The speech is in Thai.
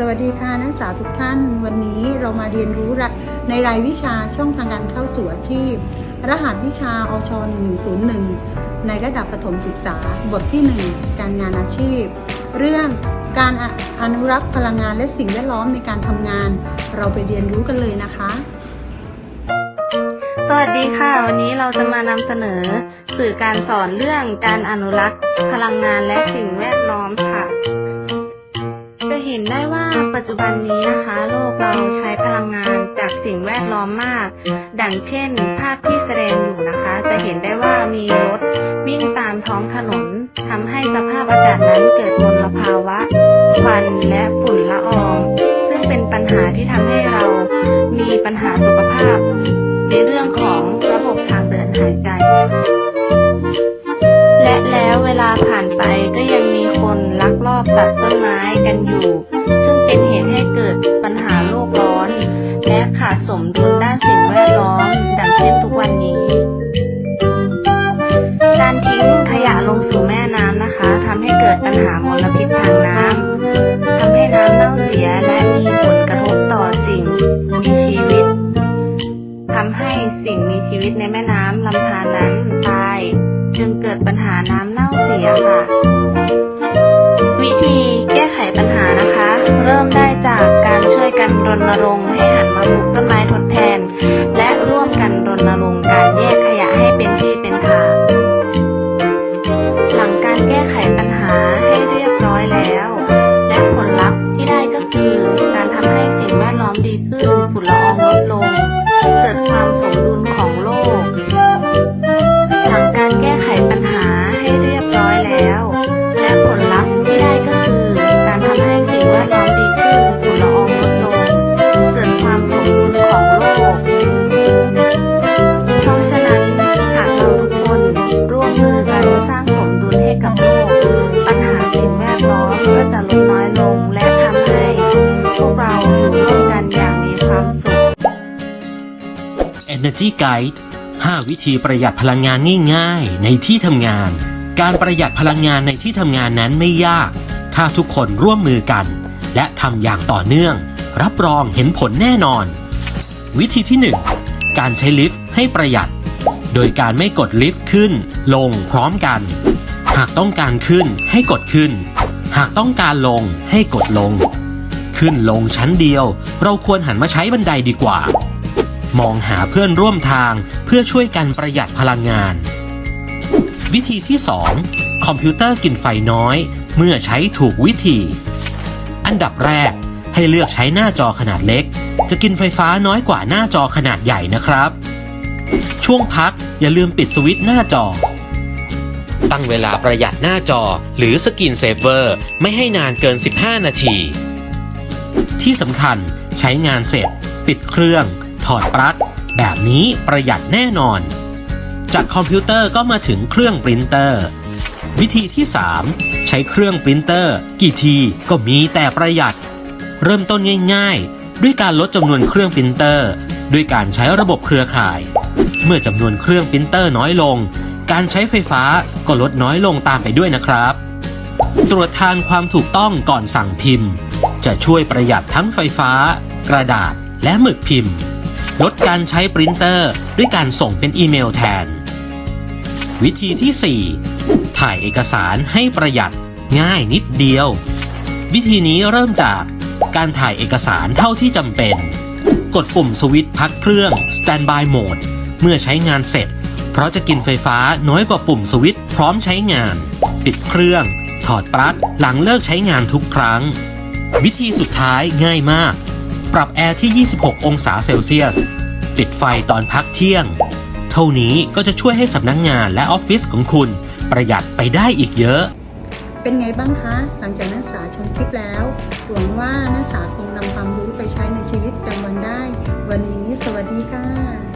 สวัสดีค่ะนักศึกษาทุกท่าน วันนี้เรามาเรียนรู้ในรายวิชาช่องทางการเข้าสู่อาชีพ รหัสวิชาอช1101 ในระดับประถมศึกษา บทที่ 1 การงานอาชีพ เรื่องการออนุรักษ์พลังงานและสิ่งแวดล้อมในการทำงาน เราไปเรียนรู้กันเลยนะคะ สวัสดีค่ะ วันนี้เราจะมานำเสนอ สื่อการสอนเรื่องการอนุรักษ์พลังงานและสิ่งแวดล้อมค่ะจะ เห็นได้ว่าปัจจุบันนี้นะคะ โลกเราใช้พลังงานจากสิ่งแวดล้อมมาก ดังเช่น ภาพที่แสดงอยู่นะคะ จะเห็นได้ว่ามีรถวิ่งตามท้องถนนทำให้สภาพอากาศนั้นเกิดมลภาวะควันและฝุ่นละออง ซึ่งเป็นปัญหาที่ทำให้เรามีปัญหาสุขภาพ ในเรื่องของระบบทางเดินหายใจ และแล้วเวลาผ่านไปก็ยังมีคนลักลอบตัดต้นไม้กันอยู่ ซึ่งเป็นเหตุให้เกิดปัญหาโลกร้อน และขาดสมดุลด้านสิ่งแวดล้อมดังเช่นทุกวันนี้ การทิ้งขยะลงสู่แม่น้ำนะคะทำให้เกิดปัญหามลพิษทางน้ำทำให้น้ำเน่าเสียและมีิธีแก้ไขปัญหานะคะ เริ่มได้จากการช่วยกันรณรงค์ให้หันมาปลูกต้นไม้ทดแทน และร่วมกันรณรงค์ Energy Guide 5 วิธีประหยัดพลังงานง่ายๆ ในที่ทำงาน การประหยัดพลังงานในที่ทำงานนั้นไม่ยาก ถ้าทุกคนร่วมมือกัน และทำอย่างต่อเนื่อง รับรองเห็นผลแน่นอน วิธีที่ 1 การใช้ลิฟต์ให้ประหยัด โดยการไม่กดลิฟต์ขึ้น ลงพร้อมกัน หากต้องการขึ้นให้กดขึ้น หากต้องการลงให้กดลง ขึ้นลงชั้นเดียว เราควรหันมาใช้บันไดดีกว่า มองหาเพื่อนร่วมทางเพื่อช่วยกันประหยัดพลังงาน วิธีที่ 2 คอมพิวเตอร์กินไฟน้อย เมื่อใช้ถูกวิธี อันดับแรกให้เลือกใช้หน้าจอขนาดเล็ก จะกินไฟฟ้าน้อยกว่าหน้าจอขนาดใหญ่นะครับ ช่วงพักอย่าลืมปิดสวิตช์หน้าจอ ตั้งเวลาประหยัดหน้าจอหรือสกินเซฟเวอร์ไม่ให้นานเกิน 15 นาที ที่สำคัญใช้งานเสร็จ ปิดเครื่อง ถอดปลั๊กแบบนี้ประหยัดแน่นอน จากคอมพิวเตอร์ก็มาถึงเครื่องปรินเตอร์ วิธีที่ 3 ใช้เครื่องปรินเตอร์ กี่ทีก็มีแต่ประหยัด เริ่มต้นง่าย ๆ ด้วยการลดจำนวนเครื่องปรินเตอร์ ด้วยการใช้ระบบเครือข่าย เมื่อจำนวนเครื่องปรินเตอร์น้อยลง การใช้ไฟฟ้าก็ลดน้อยลงตามไปด้วยนะครับ ตรวจทานความถูกต้องก่อนสั่งพิมพ์ จะช่วยประหยัดทั้งไฟฟ้า กระดาษและหมึกพิมพ์ ลดการใช้ปรินเตอร์ ด้วยการส่งเป็นอีเมลแทน วิธีที่ 4 ถ่ายเอกสารให้ประหยัดง่ายนิดเดียว วิธีนี้เริ่มจากการถ่ายเอกสารเท่าที่จำเป็น กดปุ่มสวิตช์พักเครื่อง Standby Mode เมื่อใช้งานเสร็จ เพราะจะกินไฟฟ้าน้อยกว่าปุ่มสวิตช์พร้อมใช้งาน ปิดเครื่อง ถอดปลั๊กหลังเลิกใช้งานทุกครั้ง วิธีสุดท้ายง่ายมาก ปรับแอร์ที่ 26 องศาเซลเซียส ปิดไฟตอนพักเที่ยง เท่านี้ก็จะช่วยให้สำนักงงานและออฟฟิศของคุณประหยัดไปได้อีกเยอะ เป็นไงบ้างคะ หลังจากนักศึกษาชมคลิปแล้ว หวังว่านักศึกษาคงนำความรู้ไปใช้ในชีวิตประจำวันได้ วันนี้สวัสดีค่ะ